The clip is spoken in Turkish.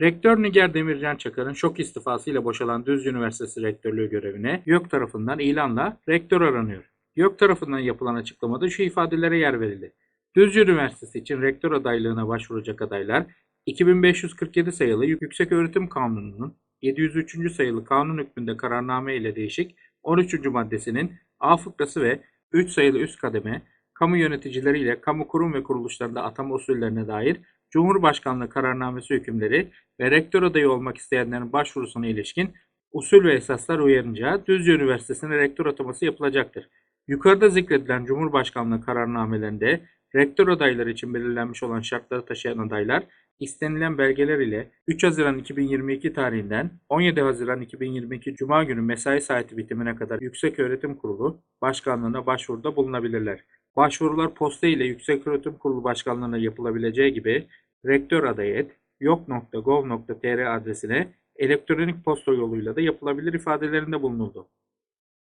Rektör Nigar Demircan Çakar'ın şok istifasıyla boşalan Düzce Üniversitesi Rektörlüğü görevine YÖK tarafından ilanla rektör aranıyor. YÖK tarafından yapılan açıklamada şu ifadelere yer verildi. Düzce Üniversitesi için rektör adaylığına başvuracak adaylar 2547 sayılı Yükseköğretim Kanunu'nun 703. sayılı kanun hükmünde kararname ile değişik 13. maddesinin A fıkrası ve 3 sayılı üst kademe kamu yöneticileriyle kamu kurum ve kuruluşlarında atama usullerine dair Cumhurbaşkanlığı kararnamesi hükümleri ve rektör adayı olmak isteyenlerin başvurusuna ilişkin usul ve esaslar uyarınca Düzce Üniversitesi'ne rektör ataması yapılacaktır. Yukarıda zikredilen Cumhurbaşkanlığı kararnamelerinde rektör adayları için belirlenmiş olan şartları taşıyan adaylar istenilen belgeler ile 3 Haziran 2022 tarihinden 17 Haziran 2022 Cuma günü mesai saati bitimine kadar Yükseköğretim Kurulu Başkanlığına başvuruda bulunabilirler. Başvurular posta ile Yükseköğretim Kurulu Başkanlığına yapılabileceği gibi rektöradayi.yok.gov.tr adresine elektronik posta yoluyla da yapılabilir ifadelerinde bulunuldu.